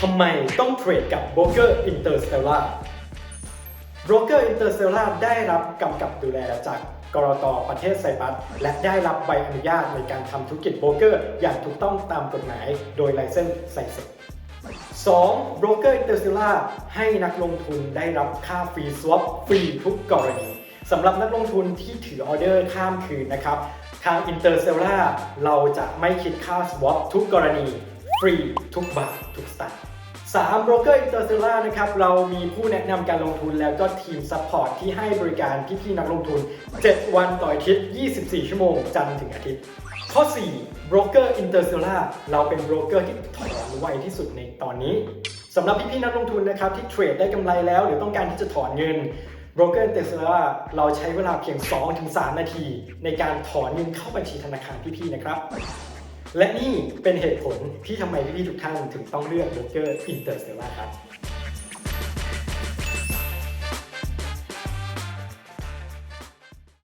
ทำไมต้องเทรดกับโบรกเกอร์อินเตอร์สเตลล่าโบรกเกอร์อินเตอร์สเตลล่าได้รับกำกับดูแลจากกรตประเทศไซปรัสและได้รับใบอนุญาตในการทำธุรกิจโบรกเกอร์อย่างถูกต้องตามกฎหมายโดยไลเซนส์ไซเซ 2. โบรกเกอร์อินเตอร์เซลล่าให้นักลงทุนได้รับค่าฟรีสวอปฟรีทุกกรณีสำหรับนักลงทุนที่ถือออเดอร์ข้ามคืนนะครับ ทางอินเตอร์เซลล่าเราจะไม่คิดค่าสวอปทุกกรณี ฟรีทุกบาททุกสตางค์ 3. โบรกเกอร์อินเตอร์เซล่านะครับเรามีผู้แนะนำการลงทุนแล้วก็ทีมซัพพอร์ตที่ให้บริการพี่ๆนักลงทุน 7 วันต่ออาทิตย์ 24 ชั่วโมง จันทร์ถึงอาทิตย์ ข้อ4โบรกเกอร์อินเตอร์เซล่าเราเป็นโบรกเกอร์ที่ถอนไวที่สุดในตอนนี้สำหรับพี่ๆนักลงทุนนะครับที่เทรดได้กำไรแล้ว หรือต้องการที่จะถอนเงินโบรกเกอร์เตอร์เซลาเราใช้เวลาเพียง 2-3 นาที ในการถอนเงินเข้าบัญชีธนาคารพี่ๆนะครับ และนี่เป็นเหตุผลที่ทำไมพี่ๆทุกท่านถึงต้องเลือกโบรกเกอร์อินเตอร์เซลล่าครับ